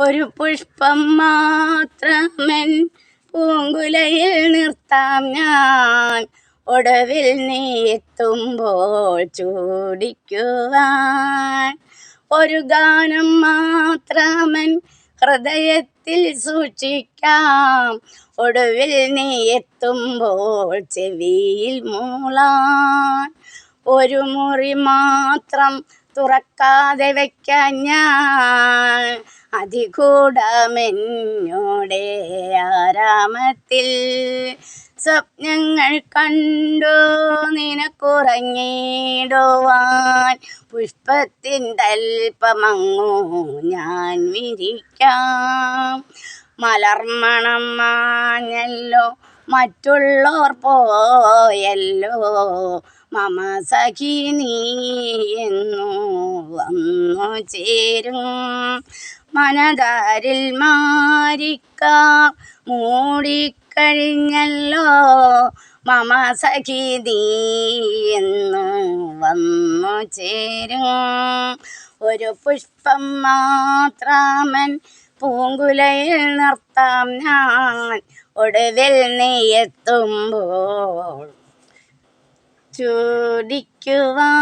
ഒരു പുഷ്പം മാത്രമൻ പൂങ്കുലയിൽ നിർത്താം ഞാൻ. ഒടുവിൽ നീ എത്തുമ്പോൾ ചൂടിക്കുവാൻ. ഒരു ഗാനം മാത്രമൻ ഹൃദയത്തിൽ സൂക്ഷിക്കാം. ഒടുവിൽ നീ എത്തുമ്പോൾ ചെവിയിൽ മൂളാൻ. ഒരു മുറി മാത്രം തുറക്കാതെ വയ്ക്കാൻ ഞാൻ അതികൂടമെന്നോടെ ആരാമത്തിൽ സ്വപ്നങ്ങൾ കണ്ടോ നിനക്കുറങ്ങിടുവാൻ പുഷ്പത്തിൻ തൽപ്പമങ്ങു ഞാൻ വിരിക്കാം. മലർമണം മാഞ്ഞല്ലോ മറ്റുള്ളോർ പോയല്ലോ. മമ സഖി നീ എന്നു വന്നു ചേരും. മനതാരിൽ മാരിക്ക മൂടിക്കഴിഞ്ഞല്ലോ. മമ സഖി നീ എന്ന് വന്നു ചേരും. ഒരു പുഷ്പം മാത്രമൻ പൂങ്കുലയിൽ നിർത്താം ഞാൻ. ഒടുവിൽ നീ എത്തുമ്പോൾ ചൂടിക്കുവാൻ